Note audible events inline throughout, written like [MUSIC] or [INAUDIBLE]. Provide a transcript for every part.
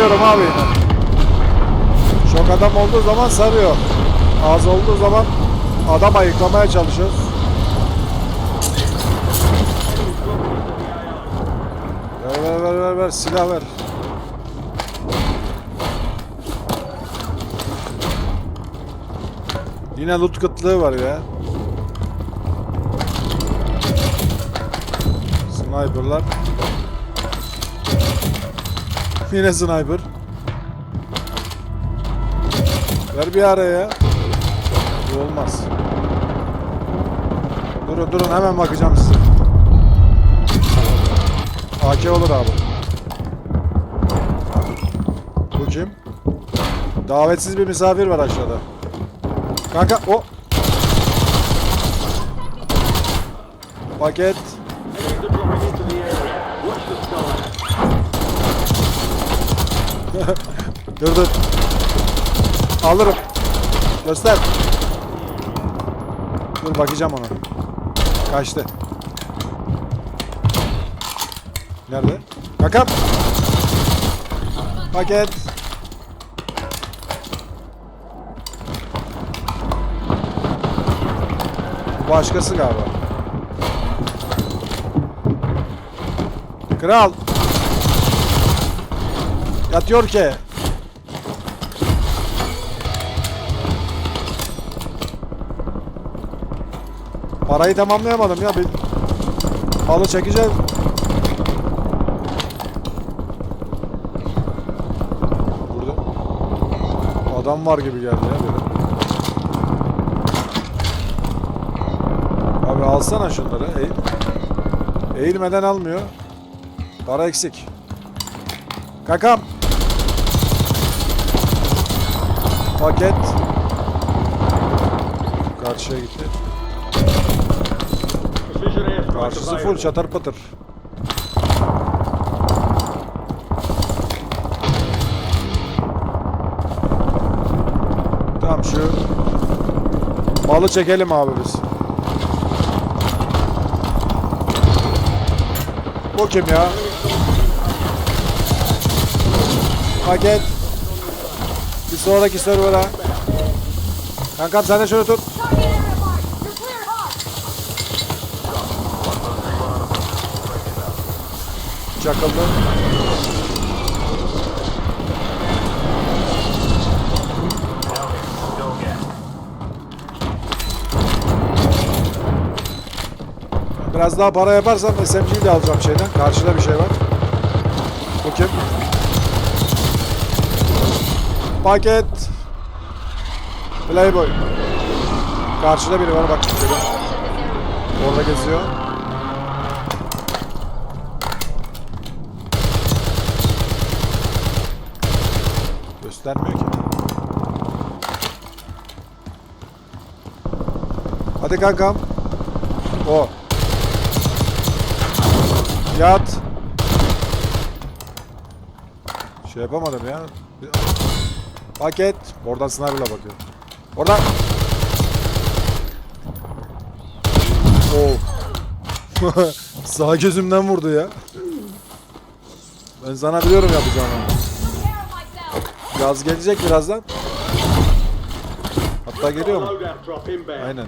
yapıyorum abi yine. Çok adam olduğu zaman sarıyor. Az olduğu zaman adam ayıklamaya çalışıyoruz. Ver ver ver ver ver silah ver. Yine loot kıtlığı var ya. Sniper'lar. Yine sniper. Ver bir araya. Bu olmaz. Durun durun hemen bakacağım size. AK olur abi. Bu kim? Davetsiz bir misafir var aşağıda. Kanka o. Paket. Enemies are dropping into the area. Watch the sky. [LAUGHS] Dur dur. Alırım. Göster. Dur bakacağım ona. Kaçtı. Nerede? Kakam. Paket. Başkası galiba. Kral. Yatıyor ki. Parayı tamamlayamadım ya. Bir halı çekeceğiz. Burada adam var gibi geldi ya böyle. Abi alsana şunları. Eğil. Eğilmeden almıyor. Para eksik. Kakam. Paket. Karşıya gitti. Karşısı full çatır patır. Tamam şu malı çekelim abi biz. Bu kim ya? Paket. Sonraki server'a. Kankam sen de şöyle tut. Çakıldı. Biraz daha para yaparsam SMG'yi de alacağım şeyden. Karşıda bir şey var. Bu kim? Paket. Playboy. Karşıda biri var bak. Biri. Orada geziyor. Göstermiyor ki. Hadi kankam. O. Yat. Şey yapamadım ya. Paket. Oradan sniper'la bakıyor. Oradan. Oo. [LAUGHS] Sağ gözümden vurdu ya. Ben sana biliyorum myself. Gaz gelecek birazdan. Hatta geliyor mu? Aynen.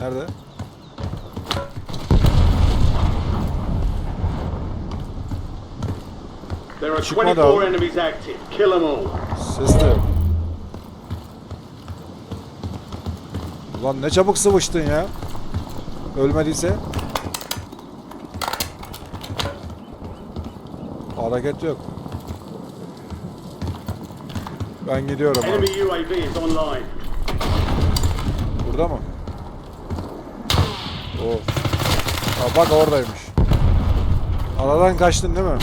Nerede? There are Çıkmadı 24 abi. enemies active. Kill them all. Ses de yok. Ulan ne çabuk sıvıştın ya. Ölmediyse. Hareket yok. Ben gidiyorum abi. Burada mı? Oo. Ha, bak oradaymış. Aradan kaçtın değil mi?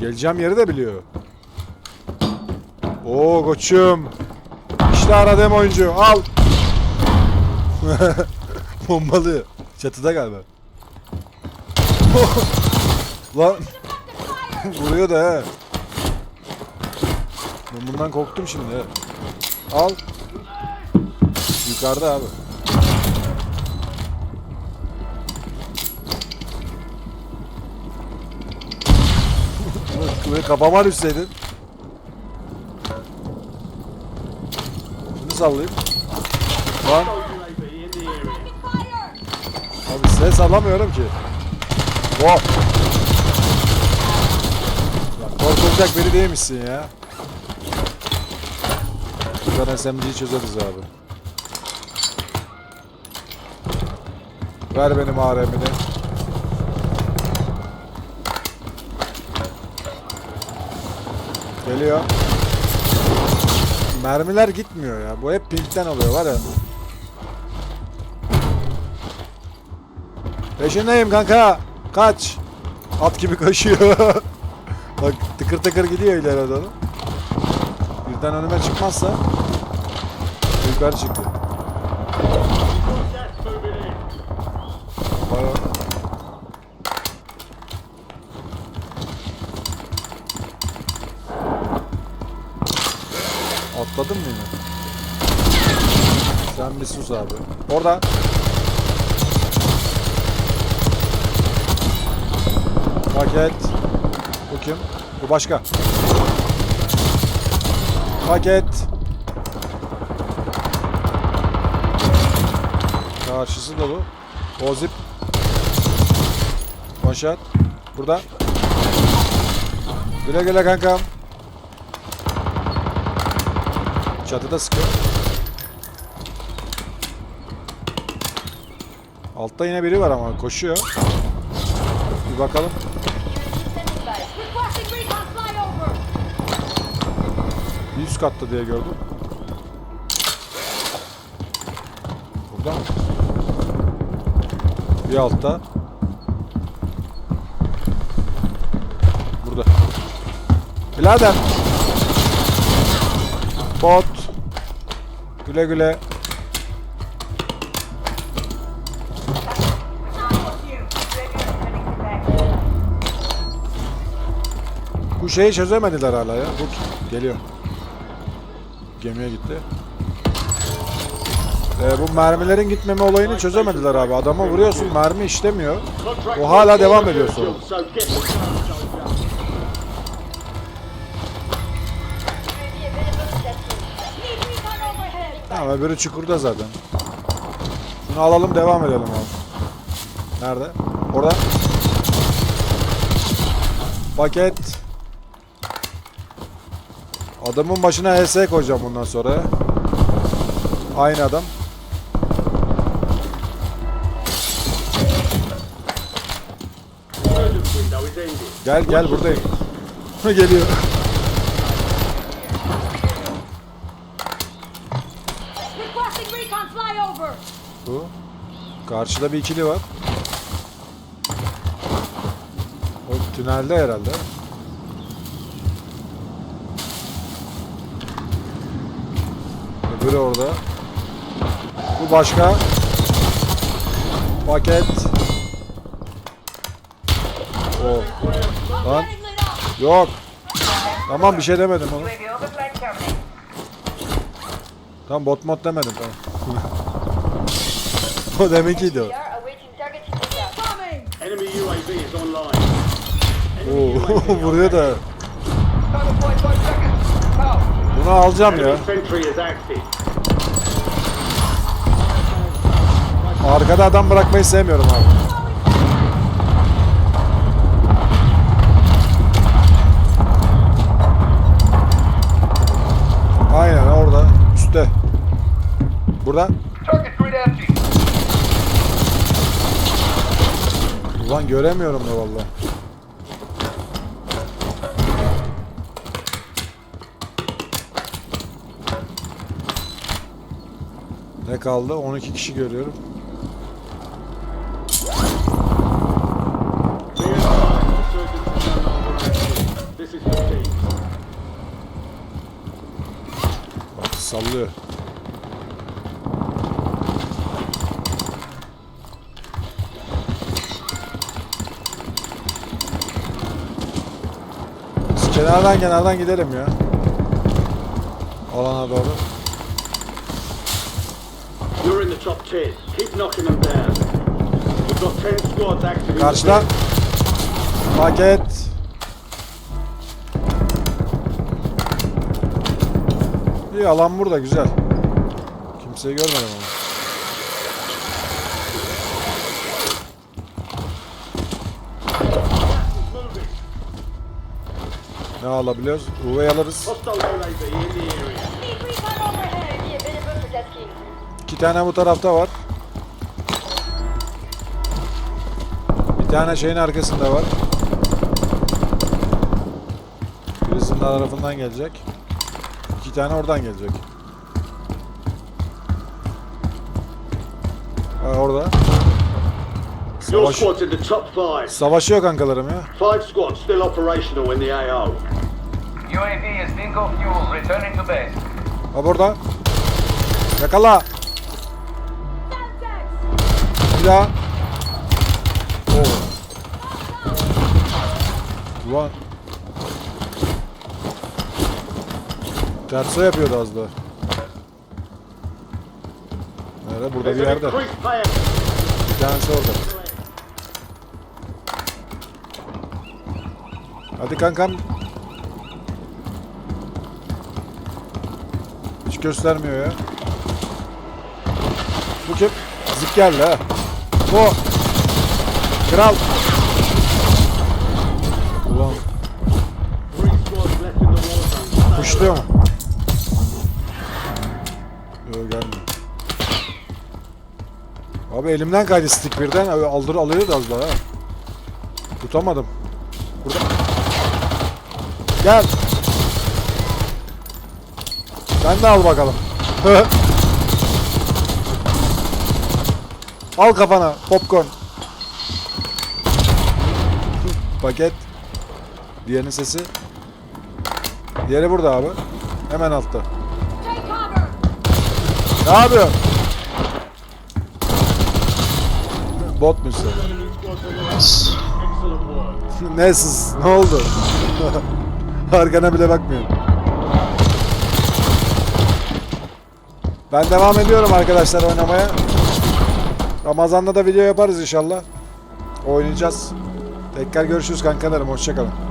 Geleceğim yeri de biliyor. Oo koçum. İşte aradığım oyuncu. Al. [LAUGHS] Bombalı. Çatıda galiba. [LAUGHS] Lan. [LAUGHS] Vuruyor da he. Ben bundan korktum şimdi. he. Al. Yukarıda abi. Böyle kafama düşseydin. Şunu sallayayım. Lan abi ses alamıyorum ki. Hop. Lan korkulacak biri değilmişsin ya. Buradan SMG'yi çözeriz abi. Ver benim ARM'ini. Geliyor. Mermiler gitmiyor ya. Bu hep pinkten oluyor var ya. Peşindeyim kanka. Kaç. At gibi koşuyor. [LAUGHS] Bak tıkır tıkır gidiyor ileri doğru. Birden önüme çıkmazsa yukarı çıktı. Gas moving in. Var o. Atladın mı yine? Sen bir sus abi. Orada. Paket. Bu kim? Bu başka. Paket. Karşısı dolu. O zip. Konşat. Burada. Güle güle kankam. Çatıda sıkıyor. Altta yine biri var ama koşuyor. Bir bakalım. Bir üst katta diye gördüm. Burada mı? Bir altta. Burada. Birader. Bot. Güle güle. Bu şeyi çözemediler hala ya. Bu geliyor. Gemiye gitti. Ee, bu mermilerin gitmeme olayını çözemediler abi. Adama vuruyorsun mermi işlemiyor. O hala devam ediyor sorun. Tamam öbürü çukurda zaten. Şunu alalım devam edelim abi. Nerede? Orada. Paket. Adamın başına HS koyacağım bundan sonra. Aynı adam. Gel gel buradayım. [LAUGHS] Geliyor. Karşıda bir ikili var. O tünelde herhalde. Öbürü orada. Bu başka. Paket. O. Lan. Yok. Tamam bir şey demedim terminated. Tamam bot mod demedim tamam. [LAUGHS] is online. Enemy Oo, UAV vuruyor [LAUGHS] da. Bunu alacağım ya. Arkada adam bırakmayı sevmiyorum abi. Aynen orada üstte. Burada. Göremiyorum da vallahi. Ne kaldı? 12 kişi görüyorum. Be advised, Kenardan kenardan gidelim ya. Olana doğru. You're in the top 10. Keep knocking them down. You've got 10 squads active. Karşıda. Paket. İyi alan burada güzel. Kimseyi görmedim ama. Be available for tasking. İki tane bu tarafta var. Bir tane şeyin arkasında var. Birisinin tarafından gelecek. İki tane oradan gelecek. Ha, orada. Your Savaş, squad's in the top five. savaşıyor kankalarım ya. Five squads still operational in the AO. UAV is bingo fuel. Returning to base. Ha burada. Yakala. Bir daha. Oo. Ulan. Terso yapıyordu az daha. Nerede? Burada bir There's an yerde. increased plan. Bir tanesi orada. Hadi kankam. Hiç göstermiyor ya. Bu kim? Zik geldi ha. Bu. Kral. Ulan kuşluyor mu? Yok gelmiyor. Abi elimden kaydı stick birden. Aldır alıyordu az daha. ha. Tutamadım. Gel. Sen de al bakalım. [LAUGHS] al kafana popcorn. Paket. Diğerinin sesi. Diğeri burada abi. Hemen altta. Ne yapıyor? Botmuş sen. Enemy squads [LAUGHS] alive. Excellent work. ne siz? Ne oldu? [LAUGHS] [LAUGHS] Arkana bile bakmıyorum. Ben devam ediyorum arkadaşlar oynamaya. Ramazan'da da video yaparız inşallah. Oynayacağız. Tekrar görüşürüz kankalarım. Hoşçakalın.